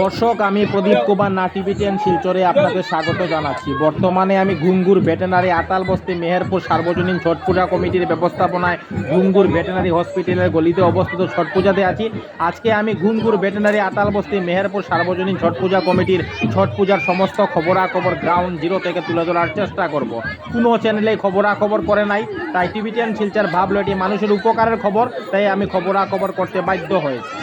দর্শক, আমি প্রদীপ কুমার নাটিভিটেন শিলচরে আপনাদের স্বাগত জানাচ্ছি। বর্তমানে আমি ঘুঙ্গুর ভেটেনারি আতাল বস্তি মেহেরপুর সার্বজনীন ছট পূজা কমিটির ব্যবস্থাপনায় ঘুঙ্গুর ভেটেনারি হসপিটালের গলিতে অবস্থিত ছট পূজাতে আছি। আজকে আমি ঘুঙ্গুর ভেটেনারি আতাল বস্তি মেহেরপুর সার্বজনীন ছট পূজা কমিটির ছট পূজার সমস্ত খবরাখবর গ্রাউন্ড জিরো থেকে তুলে ধরার চেষ্টা করব। কোনো চ্যানেলে খবরাখবর করে নাই, তাই টিভিটেন শিলচর ভাবলো এটি মানুষের উপকারের খবর, তাই আমি খবরাখবর করতে বাধ্য হয়েছি।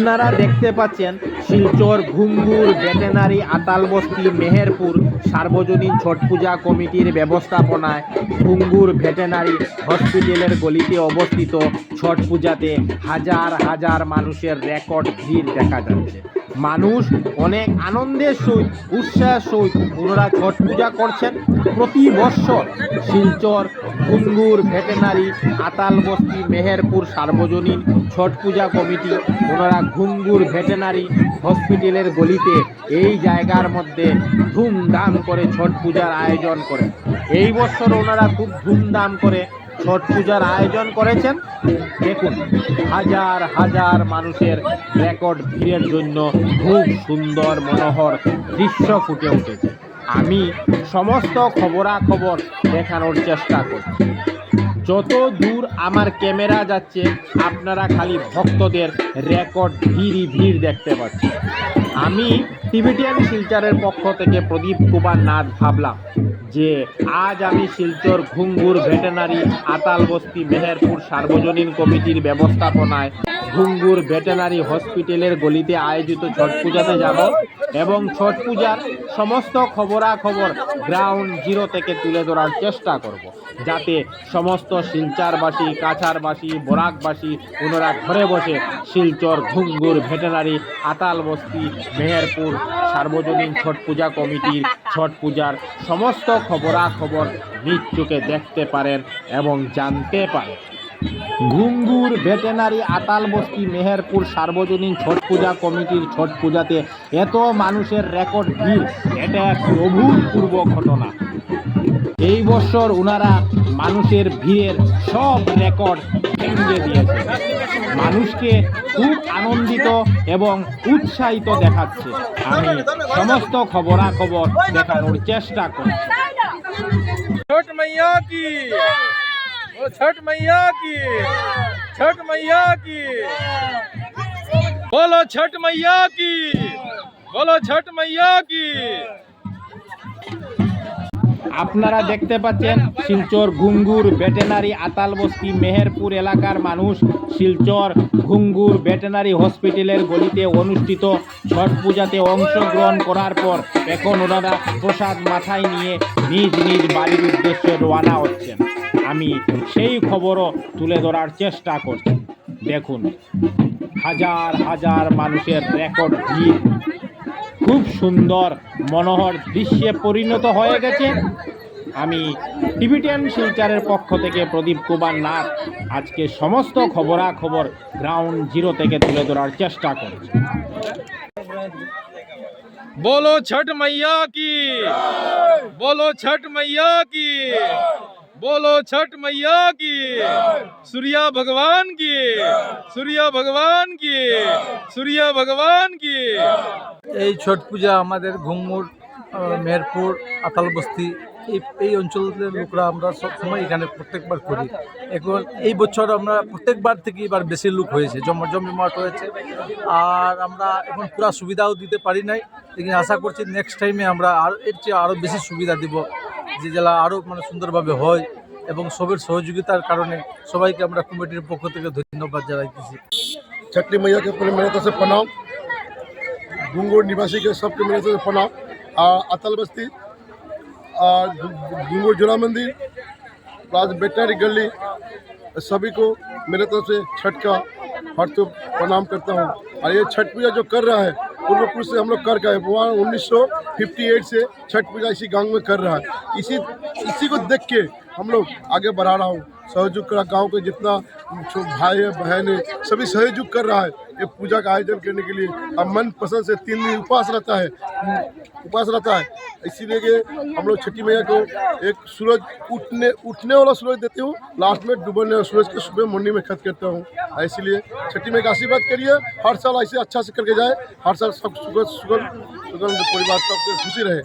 আপনারা দেখতে পাচ্ছেন শিলচর, ঘুঙ্গুর, ভেটেনারি, আতালবস্তি, মেহেরপুর, সার্বজনীন ছট পূজা কমিটির ব্যবস্থাপনায় ঘুঙ্গুর ভেটেনারি হসপিটালের গলিতে অবস্থিত ছট পূজাতে হাজার হাজার মানুষের রেকর্ড ভিড় দেখা যাচ্ছে। মানুষ অনেক আনন্দের সহিত, উৎসাহের সহিত ওনারা ছট পূজা করছেন। প্রতি বৎসর শিলচর ঘুঙ্গুর ভেটেনারি আতালবস্তি মেহেরপুর সার্বজনীন ছট পূজা কমিটি, ওনারা ঘুঙ্গুর ভেটেনারি হসপিটালের গলিতে এই জায়গার মধ্যে ধুমধাম করে ছট পূজার আয়োজন করেন। এই বছর ওনারা খুব ধুমধাম করে ছট পূজার আয়োজন করেছেন। দেখুন, হাজার হাজার মানুষের রেকর্ড ভিড়ের জন্য খুব সুন্দর, মনোহর দৃশ্য ফুটে উঠেছে। আমি সমস্ত খবরাখবর দেখানোর চেষ্টা করছি। যত দূর আমার ক্যামেরা যাচ্ছে, আপনারা খালি ভক্তদের রেকর্ড ভিড়ই ভিড় দেখতে পাচ্ছেন। আমি টিভিটিয়ান শিলচরের পক্ষ থেকে প্রদীপ কুমার নাথ ভাবলাম যে আজ আমি শিলচর ঘুঙ্গুর ভেটেনারি আতালবস্তি মেহেরপুর সার্বজনীন কমিটির ব্যবস্থাপনায় ঘুঙ্গুর ভেটেনারি হসপিটালের গলিতে আয়োজিত ছট পূজাতে যাব। এবং ছট পূজার সমস্ত খবরাখবর গ্রাউন্ড জিরো থেকে তুলে ধরার চেষ্টা করব। যাতে সমস্ত শিলচারবাসী কাছারবাসী বরাকবাসী ওনারা ঘরে বসে শিলচর ঘুঙ্গুর ভেটেনারি আতালবস্তি মেহেরপুর, সার্বজনীন ছট পূজা কমিটির ছট পূজার সমস্ত খবরাখবর নিজ দেখতে পারেন এবং জানতে পারেন। ঘুঙ্গুর ভেটেনারি আতালবস্তি মেহেরপুর সার্বজনীন ছট পূজা কমিটির ছট পূজাতে এত মানুষের রেকর্ড ভিড়, এটা এক অভূতপূর্ব ঘটনা। এই বছর ওনারা মানুষের ভিড়ের সব রেকর্ড ভেঙে দিয়েছে। মানুষকে খুব আনন্দিত এবং উৎসাহিত দেখাচ্ছে। আমি সমস্ত খবরাখবর দেখানোর চেষ্টা করি छठ मैया की ओ छठ मैया की छठ मैया की बोलो छठ मैया की बोलो छठ मैया की আপনারা দেখতে পাচ্ছেন শিলচর ঘুঙ্গুর ভেটেনারি আতালবস্তি মেহেরপুর এলাকার মানুষ শিলচর ঘুঙ্গুর ভেটেনারি হসপিটালের গলিতে অনুষ্ঠিত ছট পূজাতে অংশগ্রহণ করার পর এখন ওনারা প্রসাদ মাথায় নিয়ে নিজ নিজ বাড়ির উদ্দেশ্যে রওনা হচ্ছেন আমি সেই খবরও তুলে ধরার চেষ্টা করছি দেখুন হাজার হাজার মানুষের রেকর্ড ভিড় খুব সুন্দর মনোহর দৃশ্যে পরিণত হয়ে গেছে আমি টিভিটিয়ান শিলচারের পক্ষ থেকে প্রদীপ কুমার নাথ আজকে সমস্ত খবরাখবর গ্রাউন্ড জিরো থেকে তুলে ধরার চেষ্টা করছি बोलो छठ मैया की बोलो छठ मैया की बोलो छठ मैया की सूर्या भगवान की सूर्या भगवान की सूर्या भगवान की এই ছট পূজা আমাদের ঘুঙুর আহ, মেহেরপুর আতালবস্তি এই এই অঞ্চলের লোকরা আমরা সব সময় এখানে প্রত্যেকবার করি এখন এই বছর আমরা প্রত্যেকবার থেকে এবার বেশি লোক হয়েছে জম জমজমাট হয়েছে আর আমরা এখন পুরো সুবিধাও দিতে পারি নাই লেকিন আশা করছি নেক্সট টাইমে আমরা আর এর চেয়ে আরও বেশি সুবিধা দিব যে জেলা আরও মানে সুন্দরভাবে হয় এবং সবের সহযোগিতার কারণে সবাইকে আমরা কমিটির পক্ষ থেকে ধন্যবাদ জানাইতেছি छठी मैया के पूरे मेरे तरफ से प्रणाम घुंगुर निवासी के सबके मेरे तरफ से प्रणाम आ, अतल बस्ती आ, घु- घुंगुर जुड़ा मंदिर राज बेटनरी गली सभी को मेरे तरफ से छठ का हार्दिक प्रणाम करता हूँ और ये छठ पूजा जो कर रहा है पूर्वपुर से हम लोग कर गए वहाँ उन्नीस से छठ पूजा इसी गाँव में कर रहा है। इसी इसी को देख के हम लोग आगे बढ़ा रहा हूँ। सहयोग कर गाँव के जितना भाई है, बहन है, सभी सहयोग कर रहा है। ये पूजा का आयोजन करने के लिए अब मन पसंद से तीन दिन उपवास रहता है। उपवास रहता है। इसीलिए कि हम लोग छठी मैया को एक सूरज उठने उठने वाला सूरज देती हूँ। लास्ट में डूबने वाला सूरज के सुबह मुंडी में खत करता हूँ। इसीलिए छठी मैया का आशीर्वाद करिए। हर साल ऐसे अच्छा से करके जाए। हर साल सब सुगम सुगम सुगम परिवार सब खुशी रहे।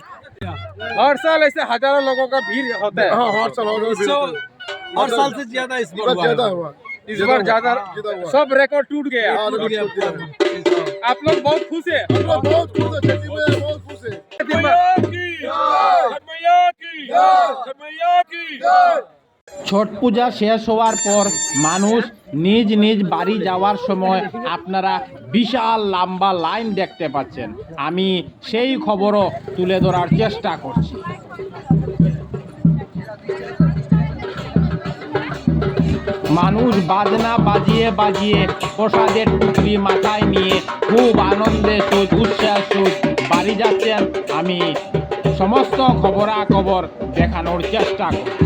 हर साल ऐसे हज़ारों लोगों का भीड़ होता है। हाँ हर साल हर साल से ज़्यादा इस बार ज़्यादा हुआ। इस बार ज्यादा ज्यादा हुआ सब रिकॉर्ड टूट गया हाँ, रिकॉर्ड टूट गया। आप लोग बहुत खुश है हम लोग बहुत खुश है छठी मैया बहुत खुश है ছট পূজা শেষ হওয়ার পর মানুষ নিজ নিজ বাড়ি যাওয়ার সময় আপনারা বিশাল লম্বা লাইন দেখতে পাচ্ছেন আমি সেই খবরও তুলে ধরার চেষ্টা করছি মানুষ বাজনা বাজিয়ে বাজিয়ে প্রসাদের টুকরি মাথায় নিয়ে খুব আনন্দে সুদ উৎসাহ সুদ বাড়ি যাচ্ছেন আমি। সমস্ত খবরাখবর দেখানোর চেষ্টা করছি।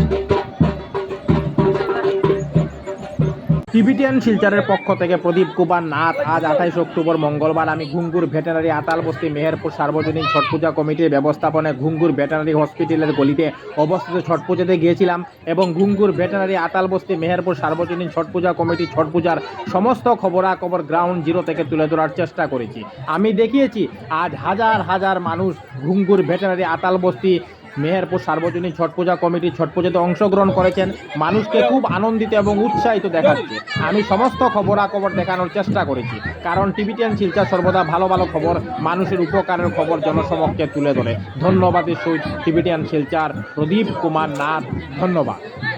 টিভিটিয়ান শিলচরের পক্ষ থেকে প্রদীপ কুমার নাথ, আজ আঠাইশ অক্টোবর মঙ্গলবার আমি ঘুঙ্গুর ভেটেনারি আতালবস্তি মেহেরপুর সার্বজনীন ছট পূজা কমিটির ব্যবস্থাপনায় ঘুঙ্গুর ভেটেনারি হসপিটালের গলিতে অবস্থিত ছট পূজাতে গিয়েছিলাম এবং ঘুঙ্গুর ভেটেনারি আতালবস্তি মেহেরপুর সার্বজনীন ছট পূজা কমিটি ছট পূজার সমস্ত খবরাখবর গ্রাউন্ড জিরো থেকে তুলে ধরার চেষ্টা করেছি। আমি দেখিয়েছি, আজ হাজার হাজার মানুষ ঘুঙ্গুর ভেটেনারি আতালবস্তি মেহেরপুর সার্বজনীন ছট পূজা কমিটি ছট পূজাতে অংশগ্রহণ করেছেন। মানুষকে খুব আনন্দিত এবং উৎসাহিত দেখাচ্ছে। আমি সমস্ত খবরাখবর দেখানোর চেষ্টা করেছি। কারণ টিভি টেন শিলচর সর্বদা ভালো ভালো খবর, মানুষের উপকারের খবর জনসমক্ষে তুলে ধরে। ধন্যবাদ সহিত টিভি টেন শিলচার প্রদীপ কুমার নাথ। ধন্যবাদ।